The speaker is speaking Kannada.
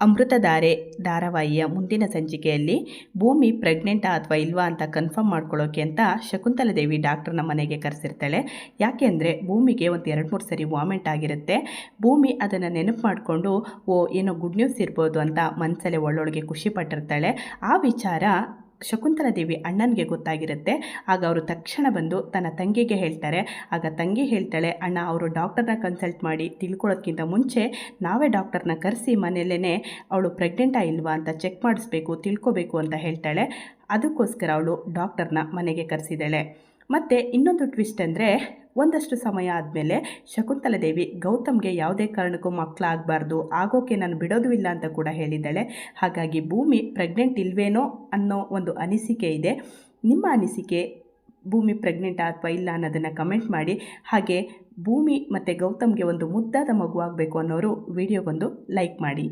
ಅಮೃತಧಾರೆ ಧಾರಾವಾಹಿಯ ಮುಂದಿನ ಸಂಚಿಕೆಯಲ್ಲಿ ಭೂಮಿ ಪ್ರೆಗ್ನೆಂಟ್ ಅಥವಾ ಇಲ್ವಾ ಅಂತ ಕನ್ಫರ್ಮ್ ಮಾಡ್ಕೊಳ್ಳೋಕೆ ಅಂತ ಶಕುಂತಲ ದೇವಿ ಡಾಕ್ಟರ್ನ ಮನೆಗೆ ಕರೆಸಿರ್ತಾಳೆ. ಯಾಕೆಂದರೆ ಭೂಮಿಗೆ ಒಂದು ಎರಡು ಮೂರು ಸರಿ ವಾಮಿಂಟ್ ಆಗಿರುತ್ತೆ. ಭೂಮಿ ಅದನ್ನು ನೆನಪು ಮಾಡಿಕೊಂಡು, ಓ, ಏನೋ ಗುಡ್ ನ್ಯೂಸ್ ಇರ್ಬೋದು ಅಂತ ಮನಸ್ಸಲ್ಲೇ ಒಳ್ಳೊಳಗೆ ಖುಷಿ ಪಟ್ಟಿರ್ತಾಳೆ. ಆ ವಿಚಾರ ಶಕುಂತಲ ದೇವಿ ಅಣ್ಣನಿಗೆ ಗೊತ್ತಾಗಿರುತ್ತೆ. ಆಗ ಅವರು ತಕ್ಷಣ ಬಂದು ತನ್ನ ತಂಗಿಗೆ ಹೇಳ್ತಾರೆ. ಆಗ ತಂಗಿ ಹೇಳ್ತಾಳೆ, ಅಣ್ಣ, ಅವರು ಡಾಕ್ಟರ್ನ ಕನ್ಸಲ್ಟ್ ಮಾಡಿ ತಿಳ್ಕೊಳ್ಳೋದ್ಕಿಂತ ಮುಂಚೆ ನಾವೇ ಡಾಕ್ಟರ್ನ ಕರೆಸಿ ಮನೆಯಲ್ಲೇ ಅವಳು ಪ್ರೆಗ್ನೆಂಟಾ ಇಲ್ವಾ ಅಂತ ಚೆಕ್ ಮಾಡಿಸ್ಬೇಕು, ತಿಳ್ಕೊಬೇಕು ಅಂತ ಹೇಳ್ತಾಳೆ. ಅದಕ್ಕೋಸ್ಕರ ಅವಳು ಡಾಕ್ಟರ್ನ ಮನೆಗೆ ಕರೆಸಿದ್ದಾಳೆ. ಮತ್ತು ಇನ್ನೊಂದು ಟ್ವಿಸ್ಟ್ ಅಂದರೆ ಒಂದಷ್ಟು ಸಮಯ ಆದಮೇಲೆ ಶಕುಂತಲ ದೇವಿ, ಗೌತಮ್ಗೆ ಯಾವುದೇ ಕಾರಣಕ್ಕೂ ಮಕ್ಕಳಾಗಬಾರ್ದು, ಆಗೋಕೆ ನಾನು ಬಿಡೋದು ಇಲ್ಲ ಅಂತ ಕೂಡ ಹೇಳಿದ್ದಾಳೆ. ಹಾಗಾಗಿ ಭೂಮಿ ಪ್ರೆಗ್ನೆಂಟ್ ಇಲ್ವೇನೋ ಅನ್ನೋ ಒಂದು ಅನಿಸಿಕೆ ಇದೆ. ನಿಮ್ಮ ಅನಿಸಿಕೆ ಭೂಮಿ ಪ್ರೆಗ್ನೆಂಟ್ ಅಥವಾ ಇಲ್ಲ ಅನ್ನೋದನ್ನು ಕಮೆಂಟ್ ಮಾಡಿ. ಹಾಗೆ ಭೂಮಿ ಮತ್ತು ಗೌತಮ್ಗೆ ಒಂದು ಮುದ್ದಾದ ಮಗು ಆಗಬೇಕು ಅನ್ನೋರು ವಿಡಿಯೋಗೊಂದು ಲೈಕ್ ಮಾಡಿ.